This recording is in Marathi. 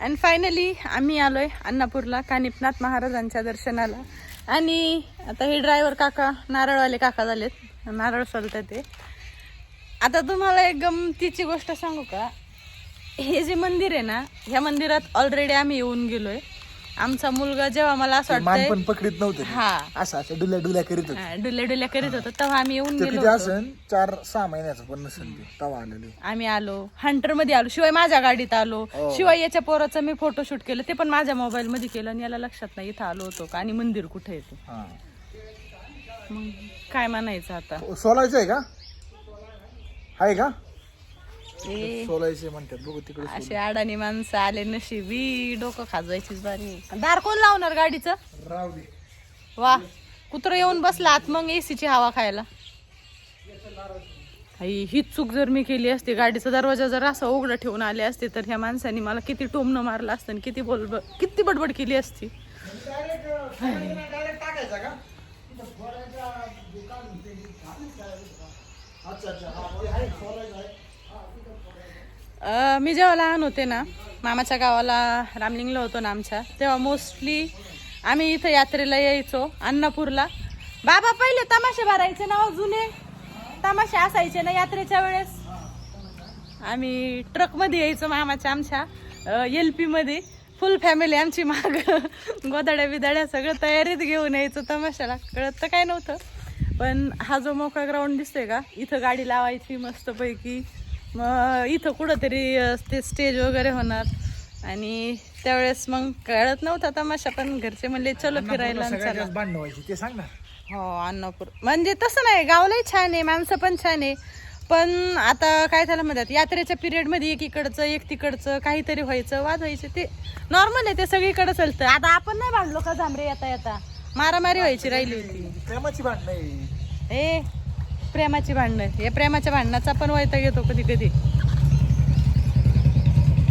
अँड फायनली आम्ही आलो आहे अन्नापूरला कानिपनाथ महाराजांच्या दर्शनाला. आणि आता हे ड्रायव्हर काका नारळवाले काका झालेत. नारळ सोलतात ते. आता तुम्हाला एक गमतीची गोष्ट सांगू का? हे जे मंदिर आहे ना ह्या मंदिरात ऑलरेडी आम्ही येऊन गेलो आहे आमचा मुलगा जेव्हा मला असं मान वाटतंय पण पकडीत नव्हते. हा. असं असं डुल्या डुल्या करीत होते. डुल्या डुल्या करीत होतो. तेव्हा आम्ही येऊन ते गेलो होतो. असेल चार सहा महिन्याचं पण नसेल ते. तवा आलेले. आम्ही आलो. हंटरमध्ये आलो. शिवाय माझ्या गाडीत आलो. हो. शिवाय याच्या पोराचं मी फोटोशूट केलं. ते पण माझ्या मोबाईल मध्ये केलं आणि याला लक्षात नाही. इथं आलो होतो का? आणि मंदिर कुठे येते हा. मग काय म्हणायचं आता? सोलायचं आहे का? आहे का? सोलायचे म्हणतात बघू तिकडे असे अडाणी माणसं आले नशिबी डोकं खाजवायचीच बारी दार कोण लावणार गाडीचं? राव दे. वा कुत्र येऊन बसला आत मग एसीची हवा खायला. आई ही चूक जर मी केली असती गाडीचा दरवाजा जर असा उघडा ठेवून आले असते तर ह्या माणसाने मला किती टोमणं मारलं असतं आणि किती बोल किती बडबड केली असती. मी जेव्हा लहान होते ना मामाच्या गावाला रामलिंगला होतो ना आमच्या तेव्हा मोस्टली आम्ही इथं यात्रेला यायचो अन्नापूरला. बाबा पहिले तमाशे भरायचे ना हो जुने. तमाशे असायचे ना यात्रेच्या वेळेस. आम्ही ट्रकमध्ये यायचो मामाच्या आमच्या एल पीमध्ये फुल फॅमिली आमची माग गोदाड्या बिदाड्या सगळं तयारीत घेऊन यायचं तमाशाला. कळत तर काय नव्हतं. पण हा जो मोकळा ग्राउंड दिसतोय का इथं गाडी लावायची मस्तपैकी. मग इथं कुठंतरी ते स्टेज वगैरे होणार. आणि त्यावेळेस मग कळत नव्हता तमाशा पण घरचे म्हणले चलो फिरायला आणि सगळ्यात चला. जास्त भांडणं व्हायची ते सांग ना हो अन्नापूर. म्हणजे तसं नाही गावलाही छान आहे माणसं पण छान आहे. पण आता काय झालं म्हणतात यात्रेच्या पिरियडमध्ये एक इकडचं एक तिकडचं काहीतरी व्हायचं वाद व्हायचे ते नॉर्मल आहे ते सगळीकडे चालतं. आता आपण नाही भांडलो का जांभरे येता येता मारामारी व्हायची राहिली होती. प्रेमाची भांडणं आहे. ए प्रेमाची भांडणं. हे प्रेमाच्या भांडणाचा पण वैताग येतो कधी कधी.